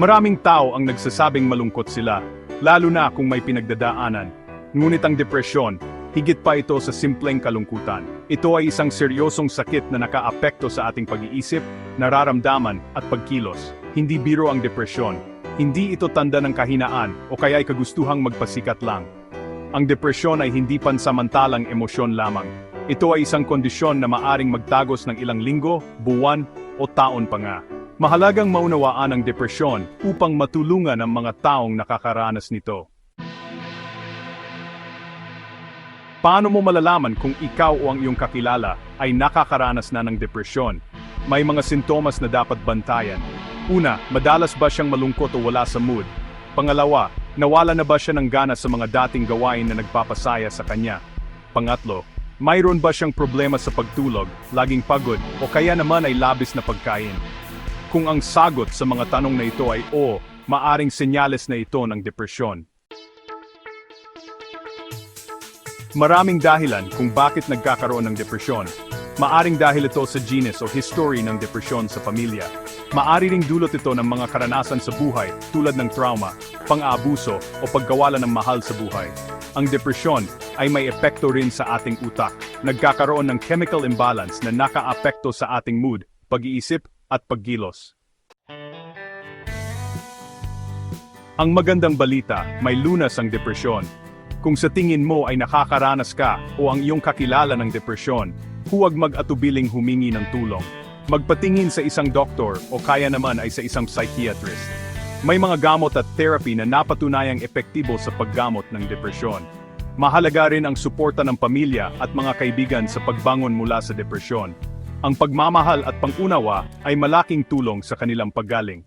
Maraming tao ang nagsasabing malungkot sila, lalo na kung may pinagdadaanan. Ngunit ang depresyon, higit pa ito sa simpleng kalungkutan. Ito ay isang seryosong sakit na nakaapekto sa ating pag-iisip, nararamdaman at pagkilos. Hindi biro ang depresyon. Hindi ito tanda ng kahinaan o kaya'y kagustuhang magpasikat lang. Ang depresyon ay hindi pansamantalang emosyon lamang. Ito ay isang kondisyon na maaring magtagos ng ilang linggo, buwan o taon pa nga. Mahalagang maunawaan ang depresyon upang matulungan ang mga taong nakakaranas nito. Paano mo malalaman kung ikaw o ang iyong kakilala ay nakakaranas na ng depresyon? May mga sintomas na dapat bantayan. Una, madalas ba siyang malungkot o wala sa mood? Pangalawa, nawala na ba siya ng gana sa mga dating gawain na nagpapasaya sa kanya? Pangatlo, mayroon ba siyang problema sa pagtulog, laging pagod, o kaya naman ay labis na pagkain? Kung ang sagot sa mga tanong na ito ay oo, maaring senyales na ito ng depresyon. Maraming dahilan kung bakit nagkakaroon ng depresyon. Maaring dahil ito sa genes o history ng depresyon sa pamilya. Maari ring dulot ito ng mga karanasan sa buhay tulad ng trauma, pang-aabuso o pagkawala ng mahal sa buhay. Ang depresyon ay may epekto rin sa ating utak. Nagkakaroon ng chemical imbalance na nakaapekto sa ating mood, pag-iisip at paggilos. Ang magandang balita, may lunas ang depresyon. Kung sa tingin mo ay nakakaranas ka o ang iyong kakilala ng depresyon, huwag mag-atubiling humingi ng tulong. Magpatingin sa isang doktor o kaya naman ay sa isang psychiatrist. May mga gamot at therapy na napatunayang epektibo sa paggamot ng depresyon. Mahalaga rin ang suporta ng pamilya at mga kaibigan sa pagbangon mula sa depresyon. Ang pagmamahal at pangunawa ay malaking tulong sa kanilang paggaling.